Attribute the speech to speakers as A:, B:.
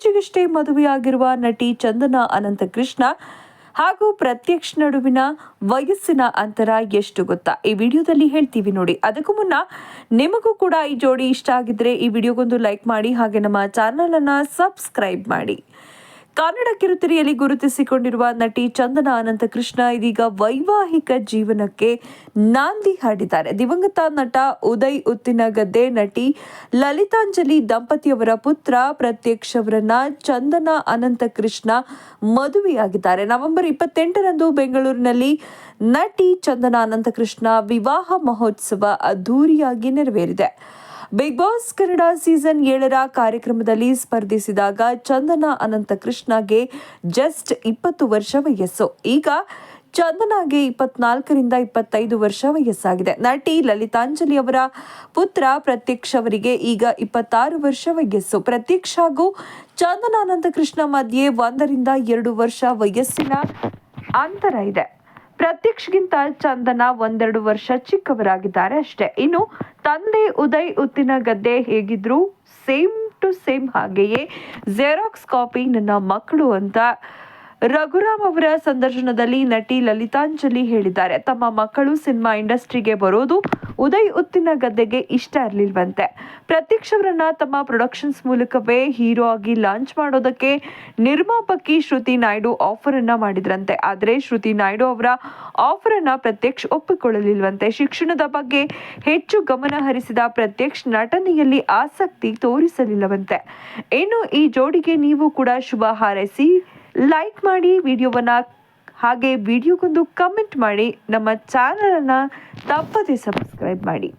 A: ಇತ್ತೀಚೆಗಷ್ಟೇ ಮದುವೆಯಾಗಿರುವ ನಟಿ ಚಂದನಾ ಅನಂತಕೃಷ್ಣ ಹಾಗೂ ಪ್ರತ್ಯಕ್ಷ ನಡುವಿನ ವಯಸ್ಸಿನ ಅಂತರ ಎಷ್ಟು ಗೊತ್ತಾ? ಈ ವಿಡಿಯೋದಲ್ಲಿ ಹೇಳ್ತೀವಿ ನೋಡಿ. ಅದಕ್ಕೂ ಮುನ್ನ ನಿಮಗೂ ಕೂಡ ಈ ಜೋಡಿ ಇಷ್ಟ ಆಗಿದ್ರೆ ಈ ವಿಡಿಯೋಗೊಂದು ಲೈಕ್ ಮಾಡಿ ಹಾಗೆ ನಮ್ಮ ಚಾನಲ್ ಅನ್ನ ಸಬ್ಸ್ಕ್ರೈಬ್ ಮಾಡಿ. ಕನ್ನಡ ಕಿರುತೆರೆಯಲ್ಲಿ ಗುರುತಿಸಿಕೊಂಡಿರುವ ನಟಿ ಚಂದನ ಅನಂತಕೃಷ್ಣ ಇದೀಗ ವೈವಾಹಿಕ ಜೀವನಕ್ಕೆ ನಾಂದಿ ಹಾಡಿದ್ದಾರೆ. ದಿವಂಗತ ನಟ ಉದಯ್ ಉತ್ತಿನಗದ್ದೆ ನಟಿ ಲಲಿತಾಂಜಲಿ ದಂಪತಿಯವರ ಪುತ್ರ ಪ್ರತ್ಯಕ್ಷ ಅವರನ್ನ ಚಂದನ ಅನಂತಕೃಷ್ಣ ಮದುವೆಯಾಗಿದ್ದಾರೆ. ನವೆಂಬರ್ ಇಪ್ಪತ್ತೆಂಟರಂದು ಬೆಂಗಳೂರಿನಲ್ಲಿ ನಟಿ ಚಂದನ ಅನಂತಕೃಷ್ಣ ವಿವಾಹ ಮಹೋತ್ಸವ ಅದ್ದೂರಿಯಾಗಿ ನೆರವೇರಿದೆ. ಬಿಗ್ ಬಾಸ್ ಕನ್ನಡ ಸೀಸನ್ ಏಳರ ಕಾರ್ಯಕ್ರಮದಲ್ಲಿ ಸ್ಪರ್ಧಿಸಿದಾಗ ಚಂದನ ಅನಂತಕೃಷ್ಣಗೆ ಜಸ್ಟ್ ಇಪ್ಪತ್ತು ವರ್ಷ ವಯಸ್ಸು. ಈಗ ಚಂದನಾಗೆ ಇಪ್ಪತ್ನಾಲ್ಕರಿಂದ ಇಪ್ಪತ್ತೈದು ವರ್ಷ ವಯಸ್ಸಾಗಿದೆ. ನಟಿ ಲಲಿತಾಂಜಲಿ ಅವರ ಪುತ್ರ ಪ್ರತ್ಯಕ್ಷ ಅವರಿಗೆ ಈಗ ಇಪ್ಪತ್ತಾರು ವರ್ಷ ವಯಸ್ಸು. ಪ್ರತ್ಯಕ್ಷ ಹಾಗೂ ಚಂದನ ಅನಂತಕೃಷ್ಣ ಮಧ್ಯೆ ಒಂದರಿಂದ ಎರಡು ವರ್ಷ ವಯಸ್ಸಿನ ಅಂತರ ಇದೆ. ಪ್ರತ್ಯಕ್ಷಗಿಂತ ಚಂದನ ಒಂದೆರಡು ವರ್ಷ ಚಿಕ್ಕವರಾಗಿದ್ದಾರೆ ಅಷ್ಟೇ. ಇನ್ನು ತಂದೆ ಉದಯ್ ಉತ್ತಿನ ಗದ್ದೆ ಹೇಗಿದ್ರು? ಸೇಮ್ ಟು ಸೇಮ್ ಹಾಗೆಯೇ ಜೆರಾಕ್ಸ್ ಕಾಪಿ ನನ್ನ ಮಕ್ಕಳು ಅಂತ ರಘುರಾಮ್ ಅವರ ಸಂದರ್ಶನದಲ್ಲಿ ನಟಿ ಲಲಿತಾಂಜಲಿ ಹೇಳಿದ್ದಾರೆ. ತಮ್ಮ ಮಕ್ಕಳು ಸಿನಿಮಾ ಇಂಡಸ್ಟ್ರಿಗೆ ಬರೋದು ಉದಯ್ ಉತ್ತಿನ ಗದ್ದೆಗೆ ಇಷ್ಟ ಇರಲಿಲ್ವಂತೆ. ಪ್ರತ್ಯಕ್ಷ ಅವರನ್ನ ತಮ್ಮ ಪ್ರೊಡಕ್ಷನ್ಸ್ ಮೂಲಕವೇ ಹೀರೋ ಆಗಿ ಲಾಂಚ್ ಮಾಡೋದಕ್ಕೆ ನಿರ್ಮಾಪಕಿ ಶ್ರುತಿ ನಾಯ್ಡು ಆಫರ್ ಅನ್ನ ಮಾಡಿದ್ರಂತೆ. ಆದರೆ ಶ್ರುತಿ ನಾಯ್ಡು ಅವರ ಆಫರ್ ಅನ್ನ ಪ್ರತ್ಯಕ್ಷ್ ಒಪ್ಪಿಕೊಳ್ಳಲಿಲ್ವಂತೆ. ಶಿಕ್ಷಣದ ಬಗ್ಗೆ ಹೆಚ್ಚು ಗಮನ ಹರಿಸಿದ ಪ್ರತ್ಯಕ್ಷ್ ನಟನೆಯಲ್ಲಿ ಆಸಕ್ತಿ ತೋರಿಸಲಿಲ್ಲವಂತೆ. ಇನ್ನು ಈ ಜೋಡಿಗೆ ನೀವು ಕೂಡ ಶುಭ ಹಾರೈಸಿ ಲೈಕ್ ಮಾಡಿ, ವಿಡಿಯೋವನ್ನ ಹಾಗೆ ವಿಡಿಯೋಗೊಂದು ಕಮೆಂಟ್ ಮಾಡಿ ನಮ್ಮ ಚಾನಲನ್ನು ತಪ್ಪದೇ ಸಬ್ಸ್ಕ್ರೈಬ್ ಮಾಡಿ.